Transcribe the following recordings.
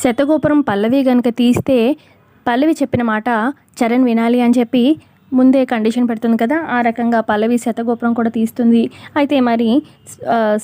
శతగోపురం పల్లవి గనుక తీస్తే పల్లవి చెప్పిన మాట చరణ్ వినాలి అని చెప్పి ముందే కండిషన్ పెడుతుంది కదా ఆ రకంగా పల్లవి శతగోపురం కూడా తీస్తుంది. అయితే మరి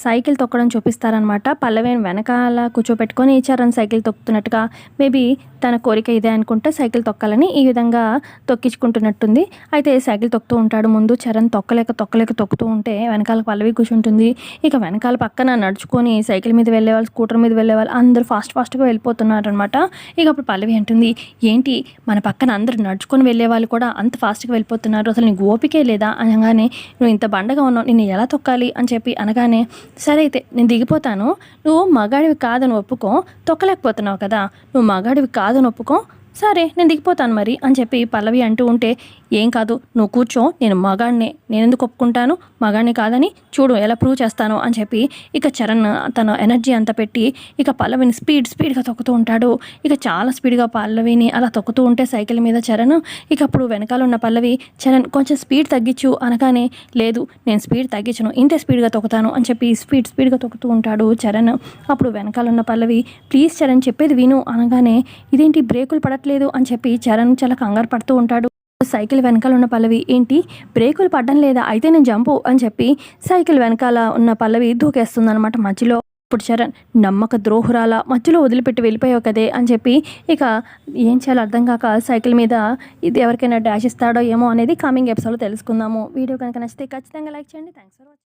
సైకిల్ తొక్కడం చూపిస్తారనమాట పల్లవిని వెనకాల కూర్చోపెట్టుకొని చరణ్ సైకిల్ తొక్కుతున్నట్టుగా మేబీ తన కోరిక ఇదే అనుకుంటే సైకిల్ తొక్కాలని ఈ విధంగా తొక్కించుకుంటున్నట్టుంది. అయితే సైకిల్ తొక్కుతూ ఉంటాడు ముందు చరణ్ తొక్కలేక తొక్కలేక తొక్కుతూ ఉంటే వెనకాల పల్లవి కూర్చుంటుంది. ఇక వెనకాల పక్కన నడుచుకొని సైకిల్ మీద వెళ్ళేవాళ్ళు స్కూటర్ మీద వెళ్ళేవాళ్ళు అందరూ ఫాస్ట్ ఫాస్ట్గా వెళ్ళిపోతున్నారు అనమాట ఇక అప్పుడు పల్లవి అంటుంది ఏంటి? మన పక్కన అందరూ నడుచుకొని వెళ్ళేవాళ్ళు కూడా అంత ఫాస్ట్గా వెళ్ళిపోతున్నారు. అసలు నీకు ఓపికే లేదా? అనగానే నువ్వు ఇంత బండగా ఉన్నావు నిన్ను ఎలా తొక్కాలి? అని చెప్పి అనగానే సరే అయితే నేను దిగిపోతాను. నువ్వు మగాడివి కాదని ఒప్పుకో తొక్కలేకపోతున్నావు కదా. నువ్వు మగాడివి కాదని ఒప్పుకో సరే నేను దిగిపోతాను మరి అని చెప్పి పల్లవి అంటూ ఉంటే ఏం కాదు నువ్వు కూర్చో నేను మగాడినే నేను ఎందుకు ఒప్పుకుంటాను? మగాడిని కాదని చూడు ఎలా ప్రూవ్ చేస్తాను అని చెప్పి ఇక చరణ్ తన ఎనర్జీ అంతా పెట్టి ఇక పల్లవిని స్పీడ్ స్పీడ్గా తొక్కుతూ ఉంటాడు. ఇక చాలా స్పీడ్గా పల్లవిని అలా తొక్కుతూ ఉంటే సైకిల్ మీద చరణ్ ఇక అప్పుడు వెనకాల ఉన్న పల్లవి చరణ్ కొంచెం స్పీడ్ తగ్గించు అనగానే లేదు నేను స్పీడ్ తగ్గించను ఇంతే స్పీడ్గా తొక్కుతాను అని చెప్పి స్పీడ్ స్పీడ్గా తొక్కుతూ ఉంటాడు చరణ్. అప్పుడు వెనకాల ఉన్న పల్లవి ప్లీజ్ చరణ్ చెప్పేది విను అనగానే ఇదేంటి బ్రేకులు పడట్లేదు? అని చెప్పి చరణ్ చాలా కంగారు పడుతూ ఉంటాడు. సైకిల్ వెనకాల ఉన్న పల్లవి ఏంటి? బ్రేకులు పడడం లేదా? అయితే నేను జంపు అని చెప్పి సైకిల్ వెనకాల ఉన్న పల్లవి దూకేస్తుంది అనమాట మధ్యలో. ఇప్పుడు చరణ్ నమ్మక ద్రోహురాల? మధ్యలో వదిలిపెట్టి వెళ్ళిపోయావు కదే అని చెప్పి ఇక ఏం చేయాలో అర్థం కాక సైకిల్ మీద ఇది ఎవరికైనా డాష్ ఇస్తాడో ఏమో అనేది కమింగ్ ఎపిసోడ్లో తెలుసుకుందాము. వీడియో కనుక నచ్చితే ఖచ్చితంగా లైక్ చేయండి. Thanks for watching